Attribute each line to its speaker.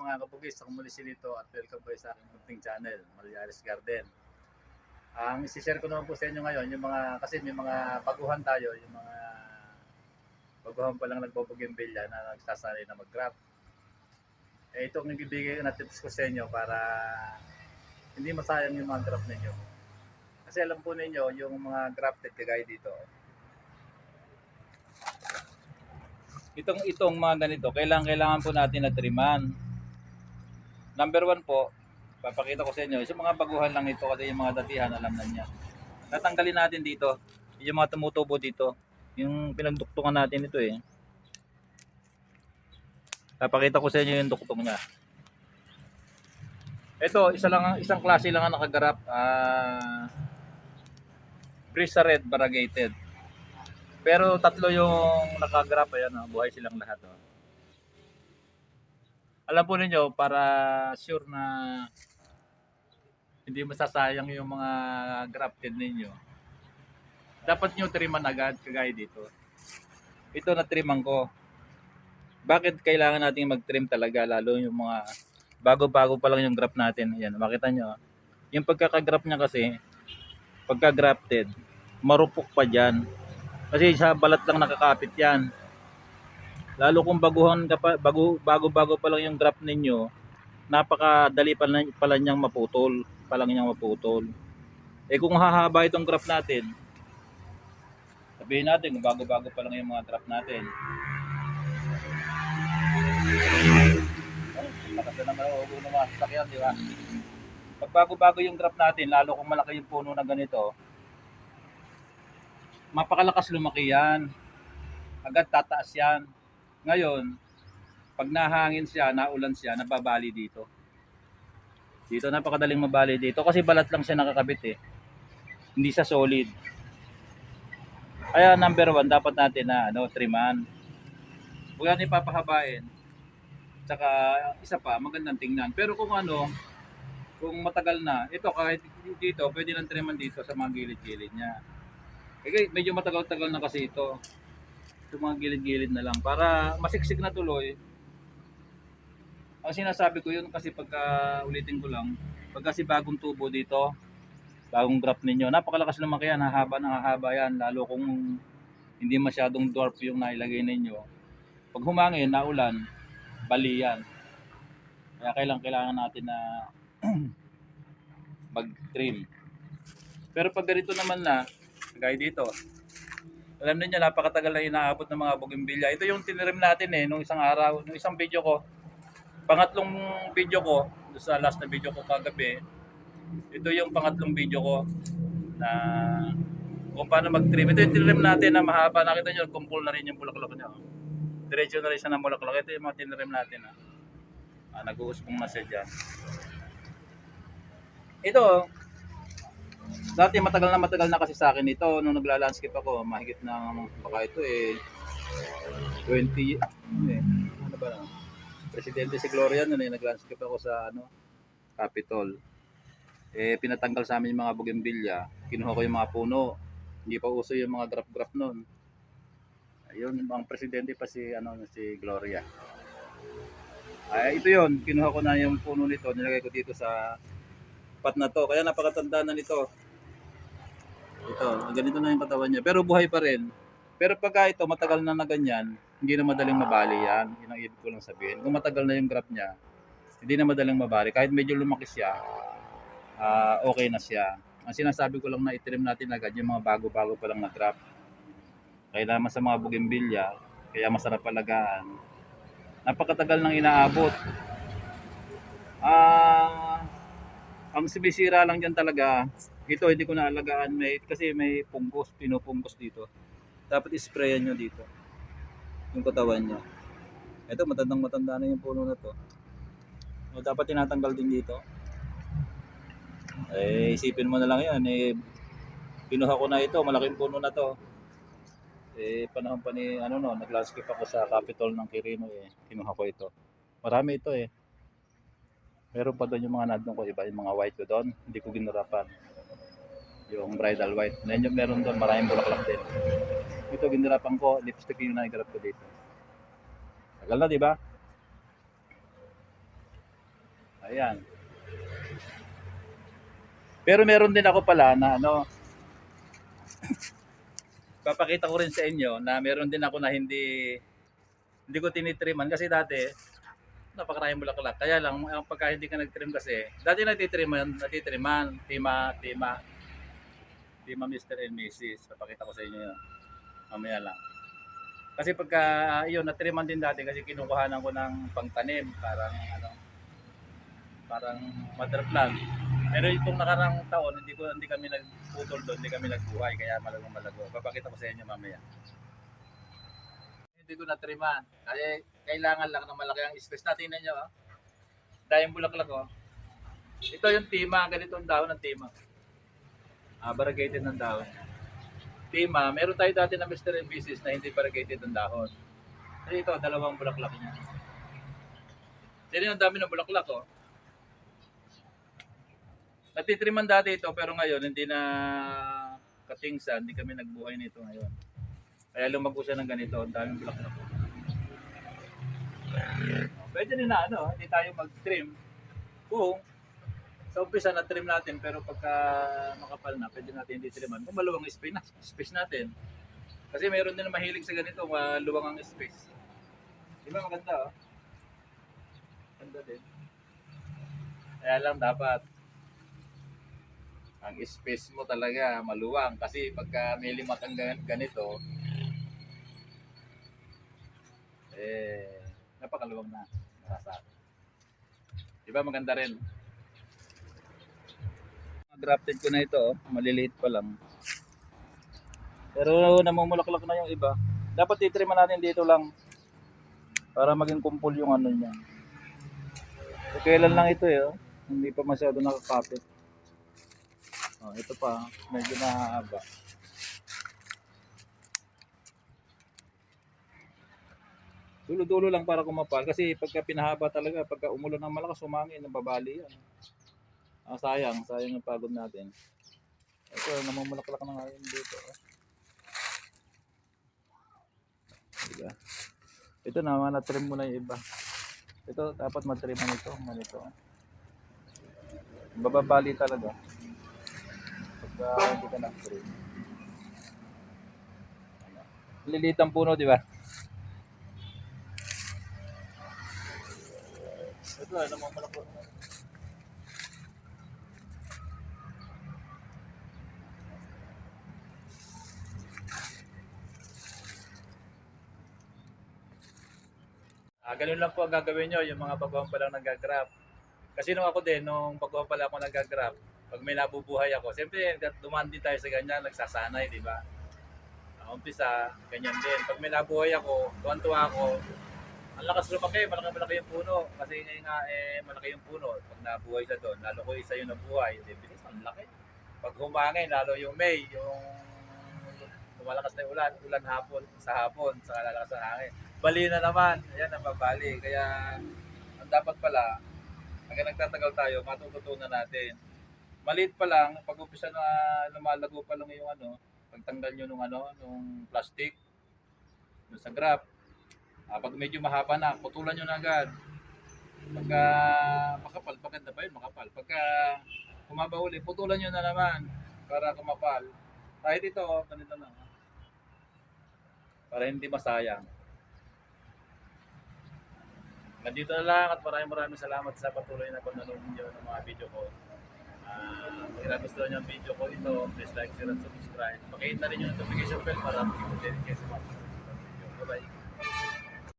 Speaker 1: mga kabugis, ako muli si Lito at welcome po sa aking munting channel, Marialis Garden. Ang isi-share ko naman po sa inyo ngayon, yung mga, kasi may mga baguhan tayo, yung mga baguhan pa lang nagbobougainvillea na nagsasanay na mag-graft. Eh, ito ang ibibigay na tips ko sa inyo para hindi masayang yung mga graft ninyo. Kasi alam po ninyo, yung mga grafted kagaya dito, itong itong mga ganito, kailangan kailangan po natin na triman. Number one po, papakita ko sa inyo, yung mga baguhan lang ito kasi yung mga datihan alam na niya. Tatanggalin natin dito, yung mga tumutubo dito, yung pinagduktungan natin ito eh. Papakita ko sa inyo yung duktong niya. Ito, isa lang isang klase lang ang nakagarap, ah Brisa Red Variegated. Pero tatlo yung nakagrap, ayan, oh, buhay silang lahat. Oh. Alam po ninyo, para sure na hindi masasayang yung mga grafted ninyo, dapat nyo triman agad, kagaya dito. Ito na triman ko. Bakit kailangan natin mag-trim talaga, lalo yung mga bago-bago pa lang yung graft natin. Ayan, makita nyo. Yung pagkakagrap niya kasi, pagka-grafted, marupok pa dyan. Kasi sa balat lang nakakapit yan. Lalo kung baguhan ka pa, bago, bago-bago pa lang yung graft ninyo, napakadali pa lang, pala niyang maputol. Pa lang niyang maputol. Eh kung hahaba itong graft natin, sabihin natin kung bago-bago pa lang yung mga graft natin. Oh, lakas na naman ang ulo ng mga sasakyan, di ba? Pag bago-bago yung graft natin, lalo kung malaki yung puno na ganito, mapakalakas lumaki yan. Agad tataas yan. Ngayon, pag nahangin siya, naulan siya, nababali dito. Dito napakadaling mabali dito kasi balat lang siya nakakabit eh. Hindi sa solid. Kaya number one, dapat natin na ano, triman. Huwag natin papahabain. Tsaka isa pa, magandang tingnan. Pero kung ano, kung matagal na, ito kahit dito, pwede nang triman dito sa mga gilid-gilid niya. Eh, medyo matagal-tagal na kasi ito. Ito mga gilid-gilid na lang. Para masiksik na tuloy. Ang sinasabi ko yun kasi pagka ulitin ko lang, pag kasi bagong tubo dito, bagong graft ninyo, napakalakas lumaki yan, hahaba na hahaba yan, lalo kung hindi masyadong dwarf yung nailagay ninyo. Pag humangin, naulan, bali yan. Kaya kailangan, kailangan natin na mag-trim. Pero pag ganito naman na, gaya dito, alam niyo napakatagal na inaabot ng mga bougainvillea. Ito yung tinirim natin eh, nung isang araw, nung isang video ko. Pangatlong video ko, sa last na video ko kagabi, ito yung pangatlong video ko na kung paano mag-trim. Ito yung tinirim natin na mahaba. Nakita nyo, kumpul na rin yung bulaklak niya. Diretso na rin siya ng bulaklak. Ito yung mga tinirim natin. Ah. Ah, nag-uuspong na siya dyan. Ito, dati matagal na matagal na kasi sa akin ito. Nung nagla-landscape ako mahigit na baka ito eh 20 eh, ano ba na presidente si Gloria noon eh nag-landscape ako sa ano Capitol. Eh pinatanggal sa amin yung mga bougainvillea. Kinuha ko yung mga puno. Hindi pa uso yung mga graph-graph noon. Ayun ang presidente pa si ano si Gloria. Ay ito yon kinuha ko na yung puno nito. Nilagay ko dito sa pat na to. Kaya napakatanda na nito. Ito, ganito na yung katawan niya. Pero buhay pa rin. Pero pagka ito matagal na na ganyan, hindi na madaling mabali yan. Yun ang ibig ko lang sabihin. Kung matagal na yung graph niya, hindi na madaling mabali. Kahit medyo lumaki siya, ah, okay na siya. Ang sinasabi ko lang na itrim natin agad yung mga bago-bago pa lang na graph. Kaya naman sa mga bougainvillea, kaya masarap palagaan. Napakatagal nang inaabot. Ah, ang sinisira lang dyan talaga, ito hindi ko naalagaan may, kasi may punggos, pinupunggos dito. Dapat isprayan nyo dito. Yung katawan niya. Ito, matandang matanda na yung puno na to. O, dapat tinatanggal din dito. Eh, isipin mo na lang yan. Eh, pinuha ko na ito, malaking puno na to. Eh, panahon pa ni, ano no, nag-landscape ako sa Capitol ng Quirino eh. Kinuha ko ito. Marami ito eh. Meron pa doon yung mga nandun ko, iba yung mga white ko doon. Hindi ko ginurapan. Yung bridal white. Meron, meron doon, maraming bulaklak din. Ito ginurapan ko, lipstick yung naigarap ko dito. Tagal na, di ba? Ayan. Pero meron din ako pala na ano, papakita ko rin sa inyo na meron din ako na hindi hindi ko tinitriman kasi dati napakaraming bulaklak. Kaya lang ang pagka hindi ka nagtrim kasi, dati nagtitriman, nagtitriman, tima, tima, tima Mr. and Mrs. Papakita ko sa inyo yun. Mamaya lang. Kasi pagka yun, natriman din dati kasi kinukuhanan ko ng pangtanim, parang ano, parang mother plant. Pero itong nakarang taon, hindi ko hindi kami nagputol doon, hindi kami nagbuhay, kaya malagong malago. Papakita ko sa inyo mamaya. Hindi ko natriman. Kaya kailangan lang ng malaki ang space. Natin nyo, ah. Dahil bulaklak, oh. Ito yung tima, ganito ang dahon ng tima. Ah, variegated ng dahon. Tima, meron tayo dati na Mr. Mrs. na hindi variegated ng dahon. Kasi ito, dalawang bulaklak niya. Yan yung dami ng bulaklak, oh. Natitriman dati ito pero ngayon hindi na katingsan, hindi kami nagbuhay nito ngayon. Kaya lumago siya ng ganito, ang daming bulaklak. Pwede din na ano, hindi tayo mag-trim. Kung sa umpisa na trim natin pero pagka makapal na, pwede natin hindi triman. Kung maluwang space, na, space natin. Kasi mayroon din na mahilig sa ganito, maluwang ang space. Di ba maganda oh? Ganda din. Kaya lang dapat ang space mo talaga maluwang kasi pagka may lima ganito eh napakaluwang na nasa di ba maganda rin? Grafted ko na ito oh. maliliit pa lang. Pero namumulaklak na yung iba. Dapat titriman natin dito lang para maging kumpul yung ano niya. So, kailan lang ito eh oh. hindi pa masyado nakakapit. Oh, ito pa, medyo mahaba. Dulo-dulo lang para kumapal kasi pagka pinahaba talaga, pagka umulan ng malakas, umangin, nababali yan. Ah, sayang, sayang yung pagod natin. Ito, namumulaklak na ngayon dito. oh. Diba? Ito naman, na-trim mo na yung iba. Ito, dapat matrim mo nito, ganito. Bababali talaga pagka hindi ka nag-trim. Lilit ang puno, di ba? Ito, ano mo malako. Ah, ganun lang po ang gagawin nyo, yung mga baguhan pa lang nag-grab. Kasi nung ako din, nung baguhan pa lang ako nag-grab, pag may nabubuhay ako, siyempre dumaan din tayo sa ganyan, nagsasanay, di ba? Uh, umpisa, ganyan din. Pag may nabuhay ako, tuwan-tuwa ako, ang lakas lumaki, malaki-malaki yung puno. Kasi ngayon nga, eh, malaki yung puno. Pag nabuhay siya doon, lalo ko isa yung nabuhay, di bilis, ang laki. Pag humangin, lalo yung May, yung lumalakas na yung ulan, ulan hapon, sa hapon, sa lalakas ng hangin. Bali na naman, ayan, nababali. Kaya, ang dapat pala, hanggang nagtatagal tayo, matututunan natin maliit pa lang, pag umpisa na lumalago pa lang yung ano, pagtanggal nyo nung ano, nung plastic, dun sa graph, ah, pag medyo mahaba na, putulan nyo na agad. Pagka makapal, maganda pa yun, makapal. Pagka humaba uli, putulan nyo na naman para kumapal. Kahit ito, ganito lang. Para hindi masayang. Nandito na lang at maraming maraming salamat sa patuloy na panonood niyo ng mga video ko. Uh, kung nagustuhan niyo ang video ko ito, please like, share, and subscribe. Pakihit na rin yung notification bell para updated kayo sa mga video. Bye-bye.